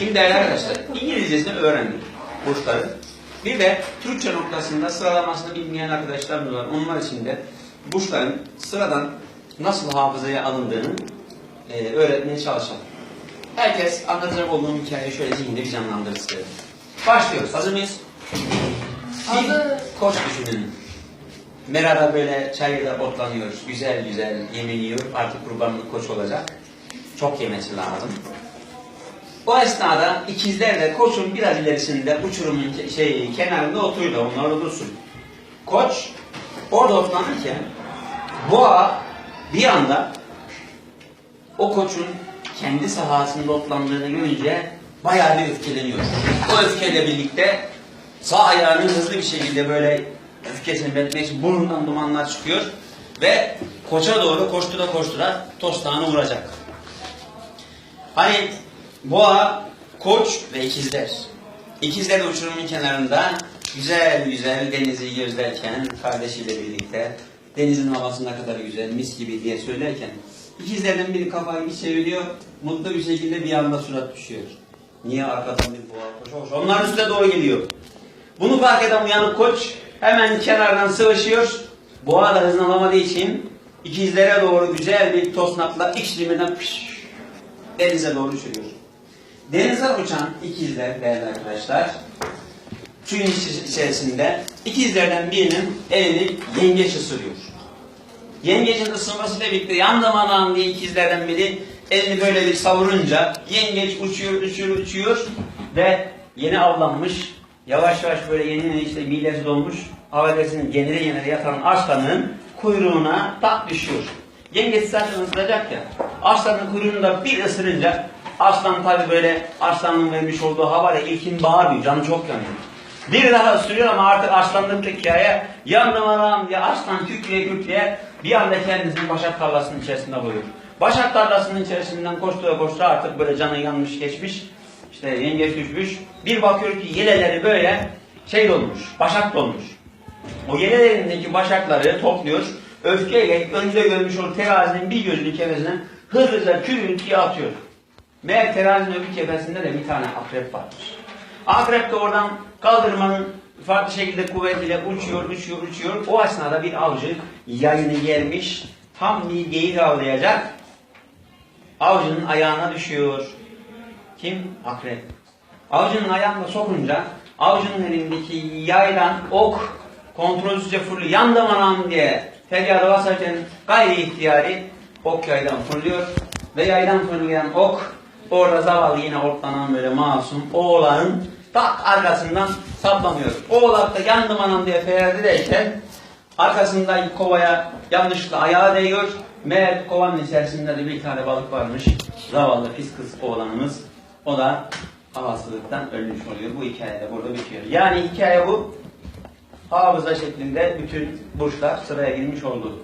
Şimdi değerli arkadaşlar, İngilizcesini öğrendik burçların. Bir de Türkçe noktasında sıralamasını bilmeyen arkadaşlarımız var. Onlar için de burçların sıradan nasıl hafızaya alındığını e, öğretmeye çalışalım. Herkes anlatacak olduğum hikayeyi şöyle zihinde bir canlandırsın. Başlıyoruz. Hazır mıyız? Bir Hazır. koç düşünün. Merada böyle çayırda otlanıyor. Güzel güzel yemin yiyor. Artık kurbanlık koç olacak. Çok yemesi lazım. O esnada ikizler de koçun biraz ilerisinde uçurumun şey, kenarında oturuyorlar. Onlar dursun. Koç orada otlanırken boğa bir anda o koçun kendi sahasında otlandığını görünce bayağı bir öfkeleniyor. O öfkeyle birlikte sağ ayağını hızlı bir şekilde böyle öfkesini belirtmek için burnundan dumanlar çıkıyor ve koça doğru koştura koştura tostağını vuracak. Hani boğa, koç ve ikizler. İkizler uçurumun kenarında güzel güzel denizi gözlerken kardeşiyle birlikte denizin havası ne kadar güzel mis gibi diye söylerken ikizlerden biri kafayı bir çeviriyor mutlu bir şekilde bir anda surat düşüyor. Niye arkadan bir boğa koşa koşa onların üstüne doğru geliyor. Bunu fark eden uyanık koç hemen kenardan sıvışıyor. Boğa da hızını alamadığı için ikizlere doğru güzel bir tosnakla iklimden pış denize doğru uçuyor. Denize uçan ikizler değerli arkadaşlar suyun iç- içerisinde ikizlerden birinin elini yengeç ısırıyor. Yengecin ısırmasıyla birlikte yandım anam diye ikizlerden biri elini böyle bir savurunca yengeç uçuyor uçuyor uçuyor ve yeni avlanmış yavaş yavaş böyle yeni yeni işte midesi dolmuş havadesinin genire genire yatan aslanın kuyruğuna tak düşüyor. Yengeç zaten ısıracak ya. Aslanın kuyruğunu bir ısırınca aslan tabi böyle aslanın vermiş olduğu havayla ilkin bağırıyor. Canı çok yanıyor. Bir daha ısırıyor ama artık aslanlık hikaye yandım anam diye aslan kükreye kükreye bir anda kendisini başak tarlasının içerisinde buluyor. Başak tarlasının içerisinden koştura koştura artık böyle canı yanmış geçmiş. İşte yengeç düşmüş. Bir bakıyor ki yeleleri böyle şey dolmuş, başak dolmuş. O yelelerindeki başakları topluyor. Öfkeyle önünde görmüş olduğu terazinin bir gözünü kefesine hızlıca kürüntüye atıyor. Meğer terazinin öbür kefesinde de bir tane akrep varmış. Akrep de oradan kaldırmanın farklı şekilde kuvvetiyle uçuyor, uçuyor, uçuyor. O esnada bir avcı yayını gelmiş, tam bir geyik avlayacak. Avcının ayağına düşüyor. Kim? Akrep. Avcının ayağına sokunca avcının elindeki yaydan ok kontrolsüzce fırlıyor. Yandım anam diye feryada basarken gayri ihtiyari ok yaydan fırlıyor. Ve yaydan fırlayan ok orada zavallı yine ortlanan böyle masum oğlanın tak arkasından saplanıyor. Oğlak da yandım anam diye feryadedeyken arkasındaki kovaya yanlışlıkla ayağı değiyor. Meğer kovanın içerisinde de bir tane balık varmış. Zavallı pis kız oğlanımız. O da havasızlıktan ölmüş oluyor. Bu hikaye de burada bitiyor. Yani hikaye bu. Hafıza şeklinde bütün burçlar sıraya girmiş oldu.